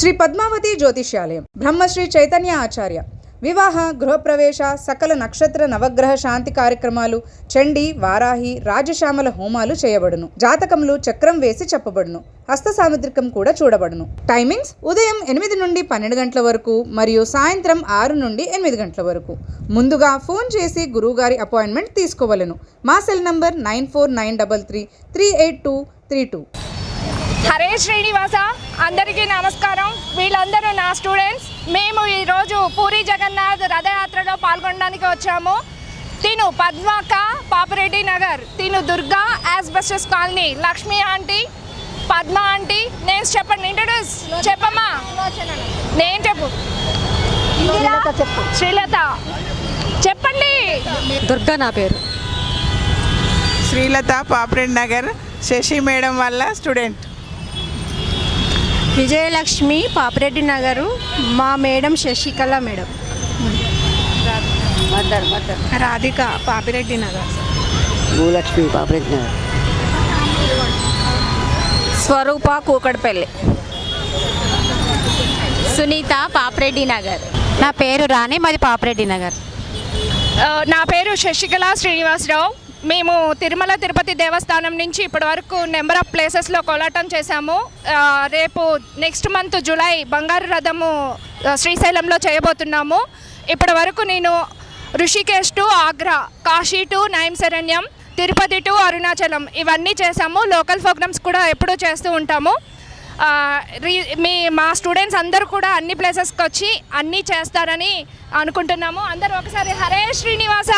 శ్రీ పద్మావతి జ్యోతిష్యాలయం బ్రహ్మశ్రీ చైతన్య ఆచార్య. వివాహ గృహప్రవేశ సకల నక్షత్ర నవగ్రహ శాంతి కార్యక్రమాలు చండి వారాహి రాజశ్యామల హోమాలు చేయబడును. జాతకములు చక్రం వేసి చెప్పబడును. హస్త సాముద్రికం కూడా చూడబడును. టైమింగ్స్ ఉదయం ఎనిమిది నుండి పన్నెండు గంటల వరకు మరియు సాయంత్రం ఆరు నుండి ఎనిమిది గంటల వరకు. ముందుగా ఫోన్ చేసి గురువుగారి అపాయింట్మెంట్ తీసుకోవలను. మా cell number nine four nine double three three eight two three two. Hare Srinivasa అందరికీ నమస్కారం. వీళ్ళందరూ నా స్టూడెంట్స్. మేము ఈరోజు పూరి జగన్నాథ్ రథయాత్రలో పాల్గొనడానికి వచ్చాము. తిను పద్మాక పాపిరెడ్డి నగర్. తిను Durga asbestos colony. Lakshmi aunty Padma aunty నేను చెప్పండి ఇంట్రడ్యూస్ చెప్పమ్మా. నేను చెప్పు. శ్రీలత చెప్పండి. దుర్గా నా పేరు. శ్రీలత పాపరెడ్ నగర్. శశి మేడం వల్ల స్టూడెంట్. విజయలక్ష్మి పాపిరెడ్డి నగరు మా మేడం శశికళ మేడం. రాధిక పాపిరెడ్డి నగర్. భూలక్ష్మి పాపరెడ్డి నగర్. స్వరూప కూకడపల్లి సునీత పాపిరెడ్డి నగర్. నా పేరు రాణి మాది పాపిరెడ్డి నగర్. నా పేరు శశికళ శ్రీనివాసరావు. మేము తిరుమల తిరుపతి దేవస్థానం నుంచి ఇప్పటి వరకు నెంబర్ ఆఫ్ ప్లేసెస్లో కోలాటం చేశాము. రేపు నెక్స్ట్ మంత్ జూలై బంగారు రథము శ్రీశైలంలో చేయబోతున్నాము. ఇప్పటి వరకు నేను Rishikesh to Agra Kashi to Naimisharanyam Tirupati to Arunachalam ఇవన్నీ చేశాము. లోకల్ ప్రోగ్రామ్స్ కూడా ఎప్పుడూ చేస్తూ ఉంటాము. రీ- మీ మా స్టూడెంట్స్ అందరూ కూడా అన్ని ప్లేసెస్కి వచ్చి అన్నీ చేస్తారని అనుకుంటున్నాము. అందరూ ఒకసారి హరే శ్రీనివాస!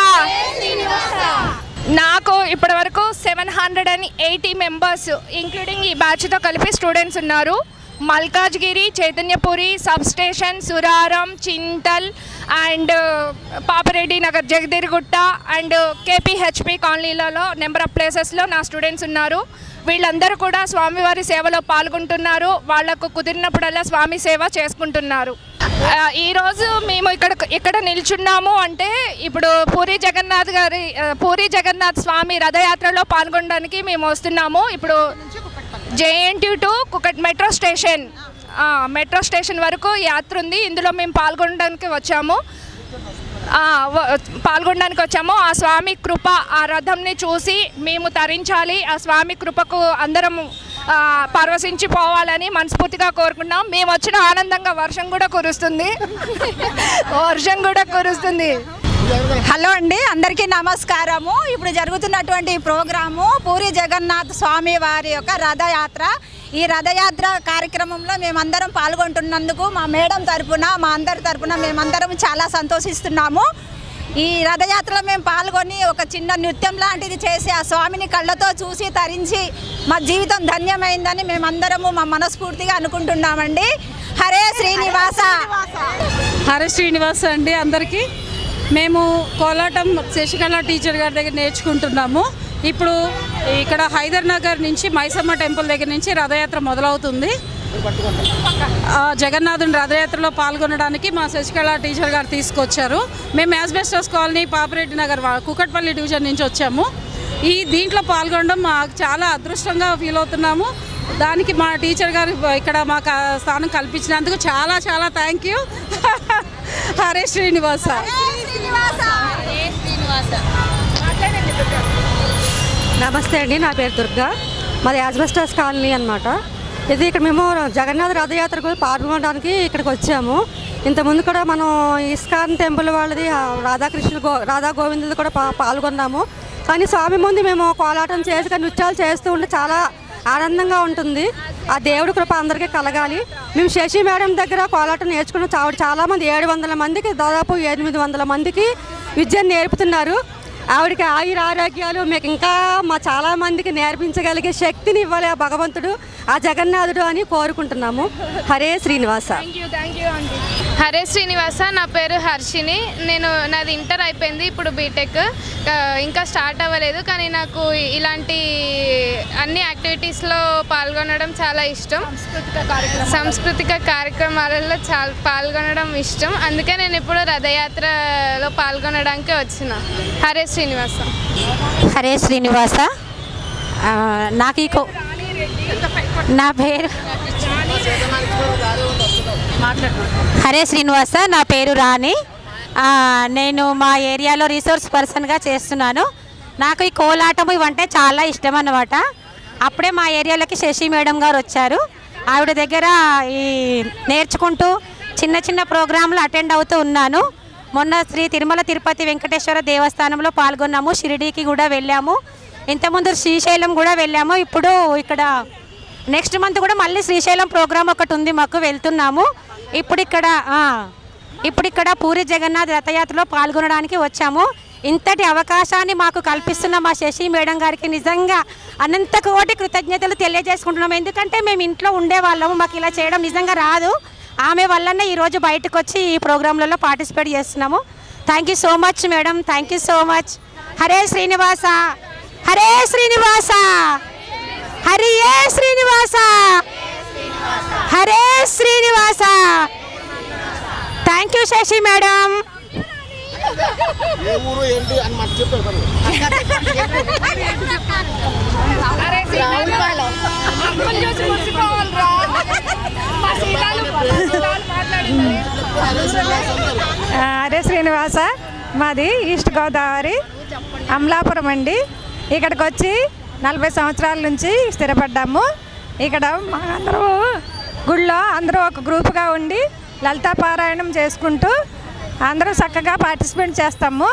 నాకు ఇప్పటి వరకు seven hundred and eighty members including ఈ బ్యాచ్తో కలిపి స్టూడెంట్స్ ఉన్నారు. Malkajgiri Chaitanyapuri sub station Suraram Chintal and uh, Papireddy Nagar Jagadgirigutta and KPHB కాలనీలలో number of ప్లేసెస్లో నా స్టూడెంట్స్ ఉన్నారు. వీళ్ళందరూ కూడా స్వామివారి సేవలో పాల్గొంటున్నారు. వాళ్ళకు కుదిరినప్పుడల్లా స్వామి సేవ చేసుకుంటున్నారు. Uh, ఈరోజు మేము ఇక్కడ ఇక్కడ నిల్చున్నాము అంటే ఇప్పుడు పూరి జగన్నాథ్ గారి uh, పూరి జగన్నాథ్ స్వామి రథయాత్రలో పాల్గొనడానికి మేము వస్తున్నాము. ఇప్పుడు J N T to Kukat metro station. Metro station వరకు యాత్ర ఉంది. ఇందులో మేము పాల్గొనడానికి వచ్చాము. పాల్గొనడానికి వచ్చాము. ఆ స్వామి కృప ఆ రథంని చూసి మేము తరించాలి. ఆ స్వామి కృపకు అందరం పరవశించిపోవాలని మనస్ఫూర్తిగా కోరుకున్నాం మేము వచ్చిన ఆనందంగా వర్షం కూడా కురుస్తుంది. వర్షం కూడా కురుస్తుంది. హలో అండి అందరికీ నమస్కారము. ఇప్పుడు జరుగుతున్నటువంటి ప్రోగ్రాము పూరి జగన్నాథ్ స్వామి వారి యొక్క రథయాత్ర. ఈ రథయాత్ర కార్యక్రమంలో మేమందరం పాల్గొంటున్నందుకు మా మేడం తరపున మా అందరి తరపున మేమందరం చాలా సంతోషిస్తున్నాము. ఈ రథయాత్రలో మేము పాల్గొని ఒక చిన్న నృత్యం లాంటిది చేసి ఆ స్వామిని కళ్ళతో చూసి తరించి మా జీవితం ధన్యమైందని మేమందరము మా మనస్ఫూర్తిగా అనుకుంటున్నామండి. హరే శ్రీనివాస. హరే శ్రీనివాస అండి అందరికీ. మేము కోలాటం శశికళ టీచర్ గారి దగ్గర నేర్చుకుంటున్నాము. ఇప్పుడు ఇక్కడ హైదర్ నగర్ నుంచి మైసమ్మ టెంపుల్ దగ్గర నుంచి రథయాత్ర మొదలవుతుంది. జగన్నాథుని రథయాత్రలో పాల్గొనడానికి మా శశికళ టీచర్ గారు తీసుకొచ్చారు. మేము asbestos colony Papireddy Nagar Kukatpally division నుంచి వచ్చాము. ఈ దీంట్లో పాల్గొనడం మాకు చాలా అదృష్టంగా ఫీల్ అవుతున్నాము. దానికి మా టీచర్ గారు ఇక్కడ మాకు స్థానం కల్పించినందుకు చాలా చాలా థ్యాంక్ యూ. హరే శ్రీనివాస. నమస్తే అండి నా పేరు దుర్గా. మాది యాజ్బెస్టాస్ కాలనీ అనమాట ఇది ఇక్కడ మేము జగన్నాథ్ రథయాత్రకు పాల్గొనడానికి ఇక్కడికి వచ్చాము. ఇంతకుముందు కూడా మనం ఇస్కాన్ టెంపుల్ వాళ్ళది ఆ, రాధాకృష్ణ గో రాధా గోవిందుది కూడా పా పాల్గొన్నాము. కానీ స్వామి ముందు మేము కోలాటం చేసి కానీ నృత్యాలు చేస్తూ ఉంటే చాలా ఆనందంగా ఉంటుంది. ఆ దేవుడి కృప అందరికీ కలగాలి. మేము శశి మేడం దగ్గర కోలాటం నేర్చుకున్న. చావుడు చాలామంది ఏడు వందల మందికి దాదాపు ఎనిమిది వందల మందికి విద్యను నేర్పుతున్నారు. ఆవిడకి ఆయుర ఆరోగ్యాలు మీకు ఇంకా మా చాలా మందికి నేర్పించగలిగే శక్తిని ఇవ్వాలి ఆ భగవంతుడు ఆ జగన్నాథుడు అని కోరుకుంటున్నాము. హరే శ్రీనివాస. హరే శ్రీనివాస నా పేరు హర్షిని. నేను నాది ఇంటర్ అయిపోయింది ఇప్పుడు బీటెక్ ఇంకా స్టార్ట్ అవ్వలేదు కానీ నాకు ఇలాంటి అన్ని యాక్టివిటీస్లో పాల్గొనడం చాలా ఇష్టం. సాంస్కృతిక కార్యక్రమాలలో. చాలా పాల్గొనడం ఇష్టం. అందుకే నేను ఇప్పుడు రథయాత్రలో పాల్గొనడానికి వచ్చిన. హరే శ్రీనివాస. హరే శ్రీనివాస. నాకు ఈ కో- నా పేరు హరే శ్రీనివాస నా పేరు రాణి. నేను మా ఏరియాలో రీసోర్స్ పర్సన్గా చేస్తున్నాను. నాకు ఈ కోలాటం ఇవంటే చాలా ఇష్టం అన్నమాట. అప్పుడే మా ఏరియాలోకి శశి మేడం గారు వచ్చారు. ఆవిడ దగ్గర ఈ నేర్చుకుంటూ చిన్న చిన్న ప్రోగ్రాంలు అటెండ్ అవుతూ ఉన్నాను. మొన్న శ్రీ తిరుమల తిరుపతి వెంకటేశ్వర దేవస్థానంలో పాల్గొన్నాము షిరిడీకి కూడా వెళ్ళాము. ఇంతకుముందు శ్రీశైలం కూడా వెళ్ళాము. ఇప్పుడు ఇక్కడ నెక్స్ట్ మంత్ కూడా మళ్ళీ శ్రీశైలం ప్రోగ్రామ్ ఒకటి ఉంది మాకు వెళ్తున్నాము. ఇప్పుడు ఇక్కడ ఇప్పుడు ఇక్కడ పూరి జగన్నాథ్ రథయాత్రలో పాల్గొనడానికి వచ్చాము. ఇంతటి అవకాశాన్ని మాకు కల్పిస్తున్న మా శశి మేడం గారికి నిజంగా అనంత కోటి కృతజ్ఞతలు తెలియజేసుకుంటున్నాము. ఎందుకంటే మేము ఇంట్లో ఉండేవాళ్ళము మాకు ఇలా చేయడం నిజంగా రాదు. ఆమె వల్లనే ఈరోజు బయటకు వచ్చి ఈ ప్రోగ్రాంలలో పార్టిసిపేట్ చేస్తున్నాము. Thank you so much madam thank you so much Hare Srinivasa! Hare Srinivasa! హరియే Srinivasa! Hare Srinivasa! Thank you Sashi madam uncle చూసి మురిసిపోవాలిరా. మా సీతాలు అరే శ్రీనివాస మాది ఈస్ట్ గోదావరి అమలాపురం అండి. ఇక్కడికి వచ్చి నలభై సంవత్సరాల నుంచి స్థిరపడ్డాము. ఇక్కడ మా అందరూ గుళ్ళో అందరూ ఒక గ్రూప్గా ఉండి లలితా పారాయణం చేసుకుంటూ అందరూ చక్కగా పార్టిసిపేట్ చేస్తాము.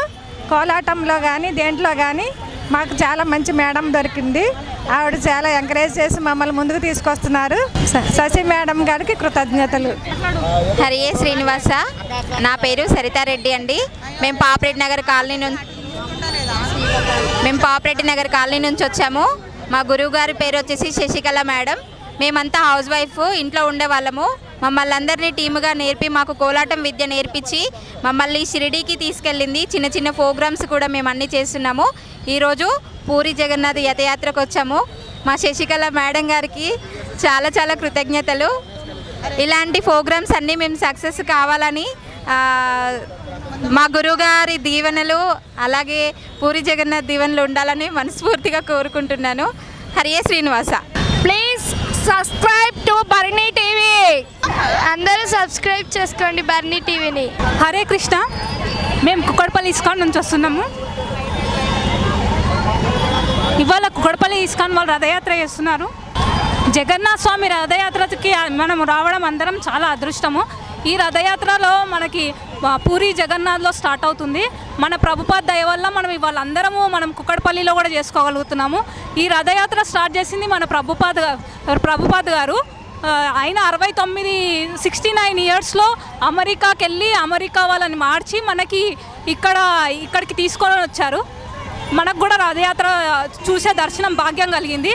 కోలాటంలో కానీ దేంట్లో కానీ మాకు చాలా మంచి మేడం దొరికింది. ఆవిడ చాలా ఎంకరేజ్ చేసి మమ్మల్ని ముందుకు తీసుకొస్తున్నారు. స- శశి మేడం గారికి కృతజ్ఞతలు. హరియే శ్రీనివాస. నా పేరు సరితారెడ్డి అండి. మేము పాపరెడ్డి నగర్ కాలనీ నుంచి మేము పాపరెడ్డి నగర్ కాలనీ నుంచి వచ్చాము. మా గురువు గారి పేరు వచ్చేసి శశికళ మేడం. మేమంతా హౌస్ వైఫ్ ఇంట్లో ఉండేవాళ్ళము. మమ్మల్ని అందరినీ టీముగా నేర్పి మాకు కోలాటం విద్య నేర్పించి మమ్మల్ని షిరిడీకి తీసుకెళ్ళింది. చిన్న చిన్న ప్రోగ్రామ్స్ కూడా మేము అన్నీ చేస్తున్నాము. ఈరోజు పూరి జగన్నాథ్ యథయాత్రకు వచ్చాము. మా శశికళ మేడం గారికి చాలా చాలా కృతజ్ఞతలు. ఇలాంటి ప్రోగ్రామ్స్ అన్నీ మేము సక్సెస్ కావాలని మా గురువుగారి దీవెనలు అలాగే పూరి జగన్నాథ్ దీవెనలు ఉండాలని మనస్ఫూర్తిగా కోరుకుంటున్నాను. హరియే Srinivasa. Please subscribe to Barney TV. అందరూ సబ్స్క్రైబ్ చేసుకోండి బర్నీ టీవీని. హరే కృష్ణ మేము కుక్కడపల్లి ఇస్కాన్ నుంచి వస్తున్నాము. ఇవాళ కొడపల్లి ఇస్కాన్ వాళ్ళు రథయాత్ర చేస్తున్నారు. జగన్నాథ స్వామి రథయాత్రకి మనం రావడం అందరం చాలా అదృష్టము. ఈ రథయాత్రలో మనకి పూరి జగన్నాథ్లో స్టార్ట్ అవుతుంది. మన ప్రభుపాద దయ వల్ల మనం ఇవాళ అందరము మనం కుక్కడపల్లిలో కూడా చేసుకోగలుగుతున్నాము. ఈ రథయాత్ర స్టార్ట్ చేసింది మన ప్రభుపాద్ ప్రభుపాద్ గారు. ఆయన అరవై తొమ్మిది సిక్స్టీ నైన్ ఇయర్స్లో అమెరికాకి వెళ్ళి అమెరికా వాళ్ళని మార్చి మనకి ఇక్కడ ఇక్కడికి తీసుకొని వచ్చారు. మనకు కూడా రథయాత్ర చూసే దర్శనం భాగ్యం కలిగింది.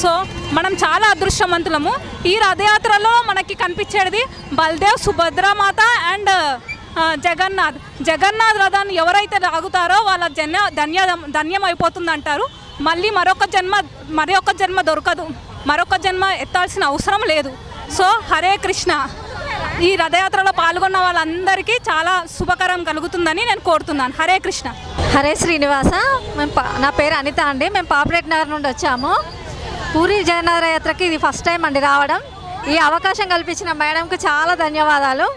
సో మనం చాలా అదృష్టవంతులము. ఈ రథయాత్రలో మనకి కనిపించేది బల్దేవ్ సుభద్రమాత అండ్ జగన్నాథ్. జగన్నాథ్ రథాన్ని ఎవరైతే లాగుతారో వాళ్ళ జన్య ధన్య ధన్యం అయిపోతుంది అంటారు మళ్ళీ మరొక జన్మ మరొక జన్మ దొరకదు. మరొక జన్మ ఎత్తాల్సిన అవసరం లేదు. సో హరే కృష్ణ. ఈ రథయాత్రలో పాల్గొన్న వాళ్ళందరికీ చాలా శుభకరం కలుగుతుందని నేను కోరుతున్నాను. హరే కృష్ణ. హరే శ్రీనివాస మేము పా- నా పేరు అనిత అండి. మేము పాపరేట్ నగర్ నుండి వచ్చాము. పూరి జగన్నాథ యాత్రకి ఇది ఫస్ట్ టైం అండి రావడం. ఈ అవకాశం కల్పించిన మేడంకి చాలా ధన్యవాదాలు.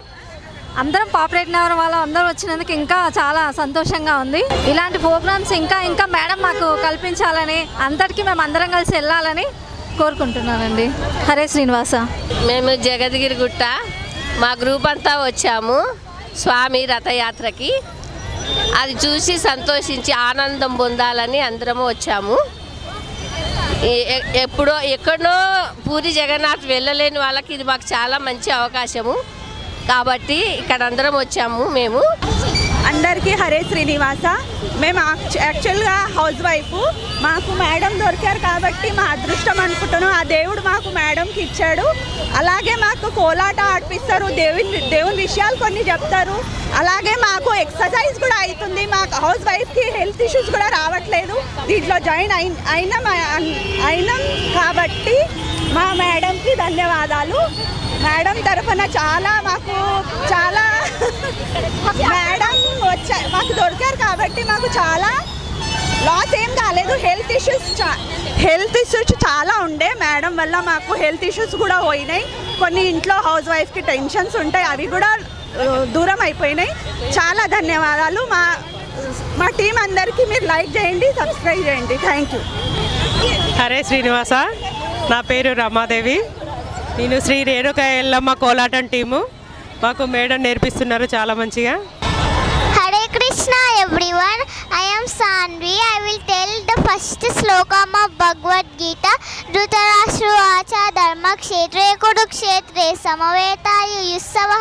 అందరం పాపరేట్ నగర్ వాళ్ళు అందరూ వచ్చినందుకు ఇంకా చాలా సంతోషంగా ఉంది. ఇలాంటి ప్రోగ్రామ్స్ ఇంకా ఇంకా మేడం మాకు కల్పించాలని అందరికీ మేము అందరం కలిసి వెళ్ళాలని కోరుకుంటున్నానండి. హరే శ్రీనివాస. మేము జగద్గిరి గుట్ట. మా గ్రూప్ అంతా వచ్చాము స్వామి రథయాత్రకి. అది చూసి సంతోషించి ఆనందం పొందాలని అందరము వచ్చాము. ఎప్పుడో ఎక్కడో పూరి జగన్నాథ్ వెళ్ళలేని వాళ్ళకి ఇది మాకు చాలా మంచి అవకాశము. కాబట్టి ఇక్కడ అందరం వచ్చాము మేము. అందరికీ హరే శ్రీనివాస. మేము యాక్చువల్గా హౌస్ వైఫ్ మాకు మేడం దొరికారు కాబట్టి మా అదృష్టం అనుకుంటున్నాం. ఆ దేవుడు మాకు మేడంకి ఇచ్చాడు. అలాగే మాకు కోలాట ఆడిపిస్తారు. దేవుని దేవుని విషయాలు కొన్ని చెప్తారు. అలాగే మాకు ఎక్సర్సైజ్ కూడా అవుతుంది. మాకు హౌస్ వైఫ్కి హెల్త్ ఇష్యూస్ కూడా రావట్లేదు. దీంట్లో జాయిన్ అయి అయినాం అయినాం కాబట్టి మా మేడంకి ధన్యవాదాలు. మేడం తరఫున చాలా మాకు చాలా మేడం వచ్చా మాకు దొరికారు కాబట్టి మాకు చాలా లాస్ ఏం కాలేదు. హెల్త్ ఇష్యూస్ హెల్త్ ఇష్యూస్ చాలా ఉండే. మేడం వల్ల మాకు హెల్త్ ఇష్యూస్ కూడా పోయినాయి. కొన్ని ఇంట్లో హౌస్ వైఫ్కి టెన్షన్స్ ఉంటాయి. అవి కూడా దూరం అయిపోయినాయి. చాలా ధన్యవాదాలు. మా మా టీం అందరికీ మీరు లైక్ చేయండి సబ్స్క్రైబ్ చేయండి. Thank you Hare Srinivasa. నా పేరు రమాదేవి. నేను శ్రీ రేణుక ఎల్లమ్మ కోలాటం టీము. మాకు మేడం నేర్పిస్తున్నారు చాలా మంచిగా. Hare Krishna everyone I I'm Sanvi I will tell the first shloka మా భగవద్గీత ధృతరాష్ట్ర ఆచార ధర్మ క్షేత్రే కుడు క్షేత్రే సమవేతాయుత్సవ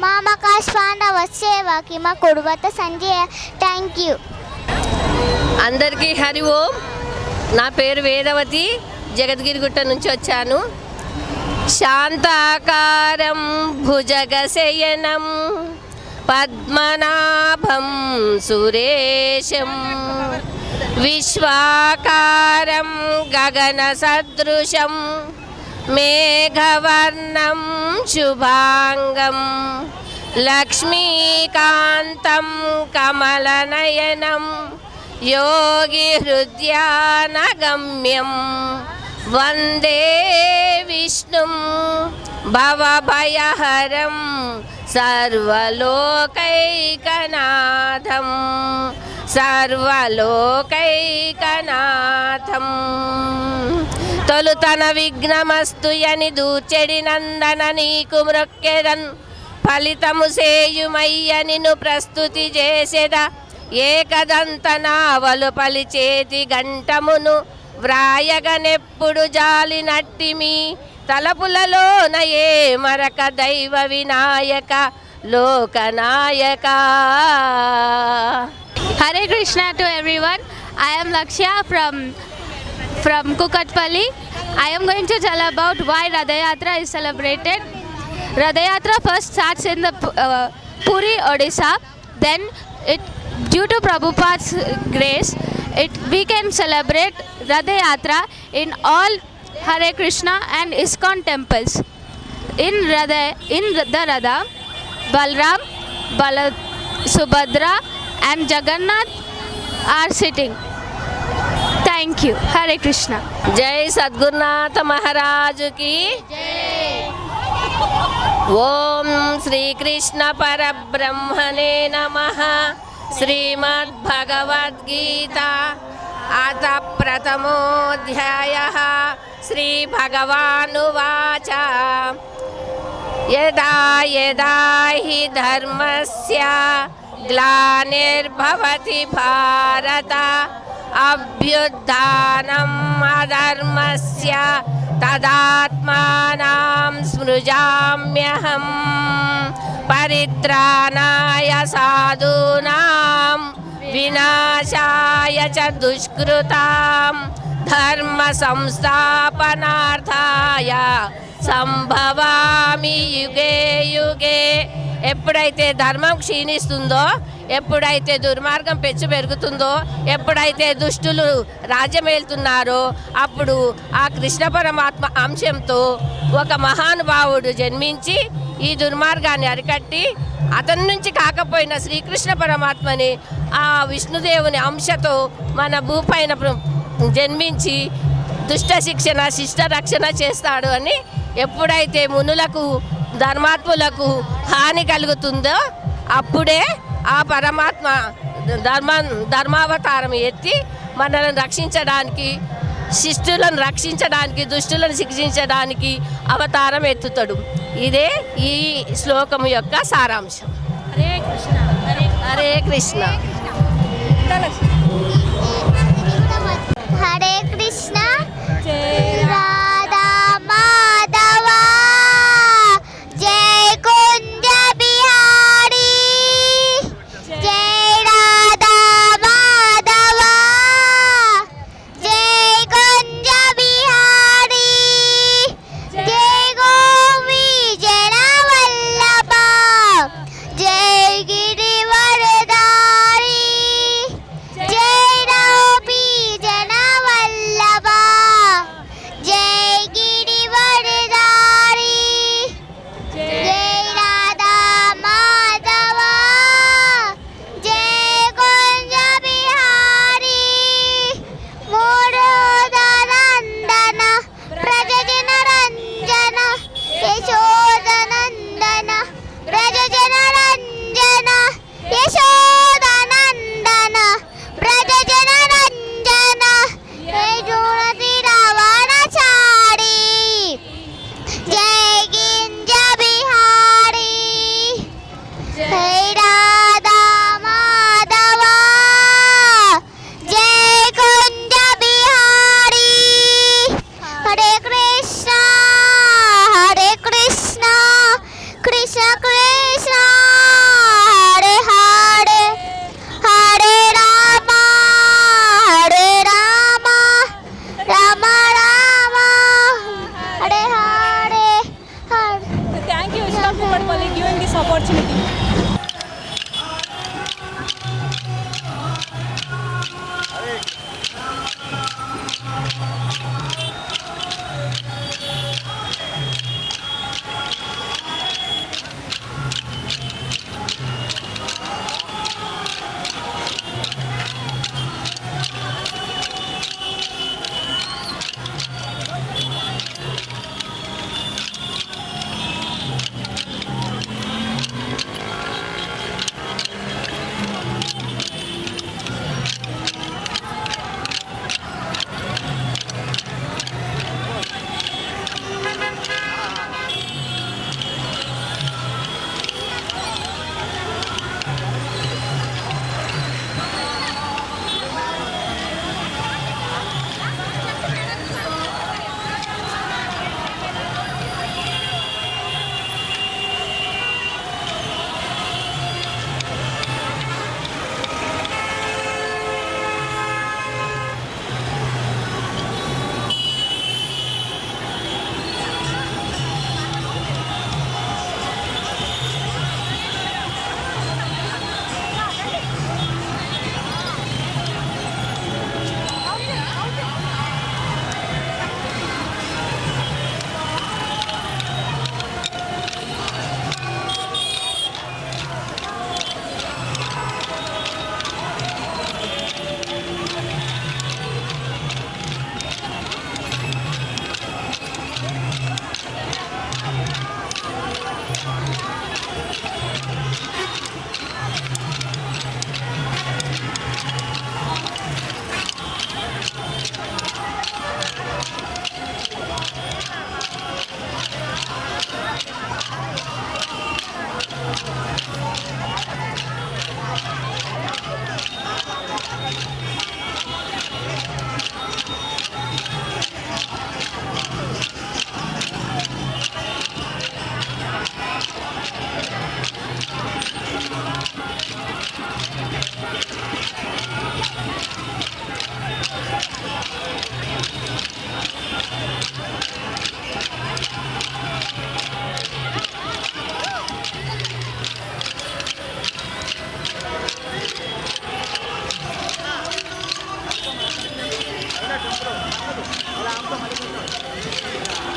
మామకాశ పాండ వచ్చే వాకి మా కుడువత సంజయ థ్యాంక్ యూ అందరికీ హరి ఓం. నా పేరు వేదవతి. జగద్గిరిగుట్ట నుంచి వచ్చాను. శాంతాకారం భుజగశయనం పద్మనాభం సురేశం విశ్వాకారం గగన సదృశం మేఘవర్ణం శుభాంగం లక్ష్మీకాంతం కమలనయనం యోగి హృద్యానగమ్యం. వందే విష్ణుం భవభయహరం సర్వలోకైకనాథం సర్వలోకైకనాథం. తొలుతన విఘ్నమస్తు యని దూచెడి నందన నీకు మృక్కెదన్ ఫలితము సేయుమయ్య నిన్ను ప్రస్తుతి చేసెద. ఏకదంతనావలు పలిచేతి గంటమును వ్రాయగనెప్పుడు జాలి నట్టిమి తలపులలోన ఏ మరక దైవ వినాయక లోకనాయక. Hare Krishna to everyone. I'm Lakshya from from Kukatpally. I'm going to tell about why Rathayatra is celebrated Rathayatra first starts in the Puri Odisha then it due to Prabhupada's grace it we can celebrate Radha Yatra in all Hare Krishna and ISKCON temples. In Radha, in the Radha, Balram, Balad, Subhadra, and Jagannath are sitting. Thank you. Hare Krishna. Jai Sadgurunath Maharaj ki. Jai. ओम श्री कृष्ण परब्रह्मणे नमः श्रीमद्भगवद्गीता। अथ प्रथमोऽध्यायः। श्रीभगवानुवाच। यदा यदा हि धर्मस्य ग्लानिर्भवति भारत అభ్యుత్నం అధర్మస్య తదాత్మానం స్మృజామ్యహం పరిత్రాణాయ సాధూనాం వినాశాయ చ దుష్కృతాం ధర్మ సంస్థాపనార్థాయ సంభవామి యుగే యుగే ఎప్పుడైతే ధర్మం క్షీణిస్తుందో ఎప్పుడైతే దుర్మార్గం పెంచు పెరుగుతుందో ఎప్పుడైతే దుష్టులు రాజ్యమేలుతున్నారో అప్పుడు ఆ కృష్ణ పరమాత్మ అంశంతో ఒక మహానుభావుడు జన్మించి ఈ దుర్మార్గాన్ని అరికట్టి అతని నుంచి కాకపోయిన శ్రీకృష్ణ పరమాత్మని ఆ విష్ణుదేవుని అంశతో మన భూపైన జన్మించి దుష్ట శిక్షణ శిష్ట రక్షణ చేస్తాడు అని ఎప్పుడైతే మునులకు ధర్మాత్ములకు హాని కలుగుతుందో అప్పుడే ఆ పరమాత్మ ధర్మ ధర్మావతారం ఎత్తి మనల్ని రక్షించడానికి శిష్టులను రక్షించడానికి దుష్టులను శిక్షించడానికి అవతారం ఎత్తుతాడు. ఇదే ఈ శ్లోకం యొక్క సారాంశం. హరే కృష్ణ. హరే కృష్ణ. హరే కృష్ణ.